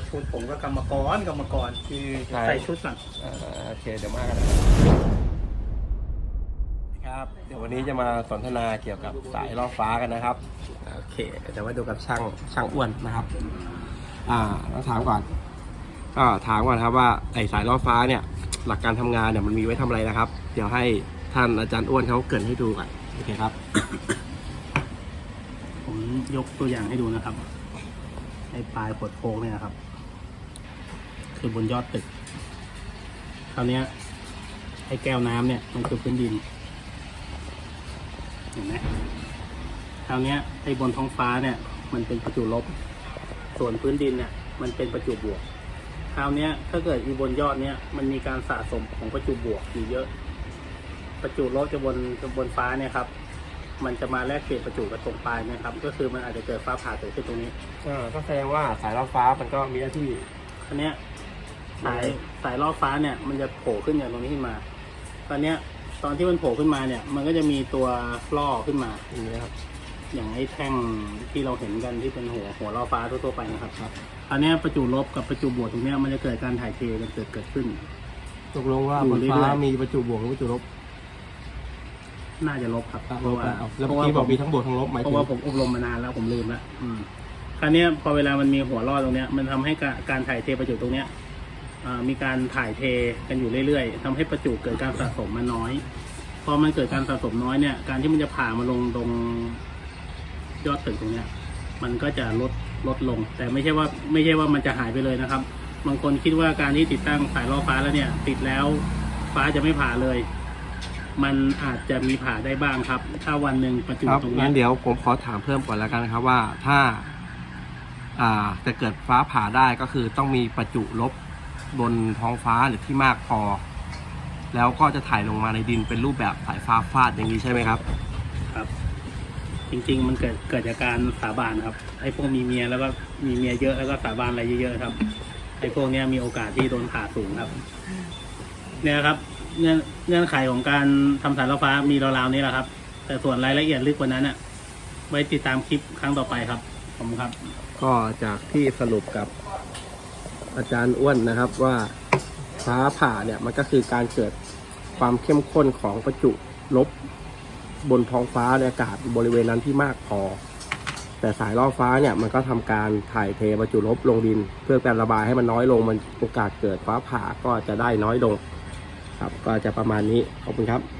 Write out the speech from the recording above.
ละชุดผมก็กรรมกรกรรมกรคือใช่ใส่ชุดก่อนอ่าโอเคเดี๋ยวมากันนะครับเดี๋ยววันนี้จะมาสนทนาเกี่ยวกับสายล่อฟ้ากันนะครับโอเคเดี๋ยวมาดูกับช่างช่างอ้วนนะครับ อ่าต้องถามก่อนก็ถามก่อนครับว่าไอสายล่อฟ้าเนี่ย หลักการทำงานเนี่ยมันมีไว้ทำอะไรนะครับ เดี๋ยวให้ท่านอาจารย์อ้วนเขาเกรินให้ดูก่อนโอเคครับ ผมยกตัวอย่างให้ดูนะครับไอ้ปลายปลดโค้งเนี่ยนะครับ คือบนยอดตึก คราวเนี้ยไอ้แก้วน้ำเนี่ยมันคือพื้นดิน เห็นไหมคราวเนี้ยไอ้บนท้องฟ้าเนี่ย มันเป็นประจุลบ ส่วนพื้นดินเนี่ยมันเป็นประจุบวก คราวเนี้ยถ้าเกิดอีบนยอดเนี่ยมันมีการสะสมของประจุบวกอยู่เยอะ ประจุลบจะบนจะบนฟ้าเนี่ยครับมันจะมาแลกเปลี่ยนประจุกับตรงปลายเนะครับ ก็คือมันอาจจะเกิดฟ้าผ่าเกิดขึ้นตรงนี้อ่าก็แสดงว่าสายล่อฟ้ามันก็มีหน้าที่อันเนี้ย สายสายล่อฟ้าเนี่ย มันจะโผล่ขึ้นอย่างตรงนี้ขึ้นมา ตอนเนี้ย ตอนที่มันโผล่ขึ้นมาเนี่ย มันก็จะมีตัวล่อขึ้นมาอย่างนี้ครับ อย่างไอ้แท่งที่เราเห็นกันที่เป็นหัวหัวล่อฟ้าทั่วๆไปนะครับครับอันเนี้ยประจุลบกับประจุบวกตรงเนี้ยมันจะเกิดการถ่ายเทกันเกิดเกิดขึ้น ตกลงว่าอยู่บนเรื่ฟ้าอยๆมีประจุบวกหรือประจุลบน่าจะลบครับอะเพราะว่าเอาแล้วเพเมื่ราะอว่ากี้บอกผมมีทั้งบวกทั้งลบหมายเพถึราะงว่าผมอบรมมานานแล้วผมลืมแล้วอืมคราวเนี้ยพอเวลามันมีหัวรอดตรงเนี้ย มันทำให้การการถ่ายเทประจุตรงเนี้ยอ่า มีการถ่ายเทกันอยู่เรื่อยๆทำให้ประจุเกิดการสะสมมาน้อย พอมันเกิดการสะสมน้อยเนี่ย การที่มันจะผ่ามาลงตรงยอดตึกตรงเนี้ย มันก็จะลดลดลง แต่ไม่ใช่ว่าไม่ใช่ว่ามันจะหายไปเลยนะครับ บางคนคิดว่าการที่ติดตั้งสายล่อฟ้าแล้วเนี่ย ติดแล้วฟ้าจะไม่ผ่าเลย มันอาจจะมีผ่าได้บ้างครับ ถ้าวันหนึ่งประจุรตรงนี้งั้นเดี๋ยวผมขอถามเพิ่มก่อนแล้วกันนะครับว่าถ้า อ่าจะเกิดฟ้าผ่าได้ก็คือต้องมีประจุลบ บนท้องฟ้าหรือที่มากพอ แล้วก็จะถ่ายลงมาในดินเป็นรูปแบบสายฟ้าฟาดอย่างนี้ใช่ไหมครับ ครับ จริง ๆ มันเกิดเกิดจากการสาบานครับไอ้พวกมีเมียแล้วก็มีเมียเยอะแล้วก็สาบานอะไรเยอะๆครับไอ้พวกเนี้ยมีโอกาสที่โดนผ่าสูงครับ เนี่ยครับเงื่อนเงื่อนไขของการทำสายล่อฟ้ามีราวๆนี้แหละครับ แต่ส่วนรายละเอียดลึกกว่านั้นอะไว้ติดตามคลิปครั้งต่อไปครับผมครับ ก็จากที่สรุปกับ อาจารย์อ้วนนะครับว่าฟ้าผ่าเนี่ยมันก็คือการเกิดความเข้มข้นของประจุลบบนท้องฟ้าในอากาศบริเวณนั้นที่มากพอ แต่สายล่อฟ้าเนี่ยมันก็ทำการถ่ายเทประจุลบลงดิน เพื่อการระบายให้มันน้อยลงมันโอกาสเกิดฟ้าผ่าก็จะได้น้อยลง ครับก็จะประมาณนี้ขอบคุณครับ